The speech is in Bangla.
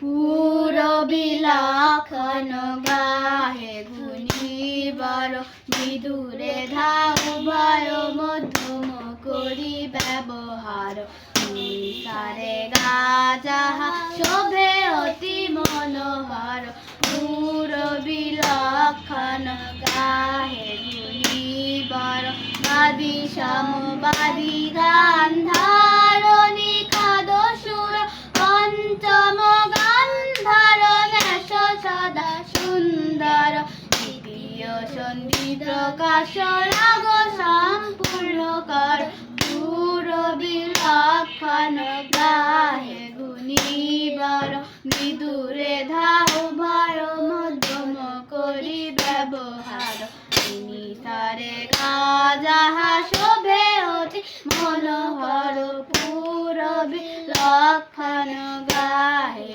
পুর বিলাখন গাহে গুনি বড় বিদুরে ধাও ভয় মধ্যম করি ব্যবহার। সারে গা শোভে অতি মনোহর। পুর বিলক্ষণ গাহে গুনি বড় বাদি সমবাদি গান্ধারণী প্রকাশ রাগ সম্পূর্ণ কর পুর বিলক্ষণ গাহে গুণীবর বিদুরে ধাও ভয় মধ্যম করি ব্যবহার। তিনি সারে গা যাহা শোভে অতি মনোহর পুর বিলক্ষণ গাহে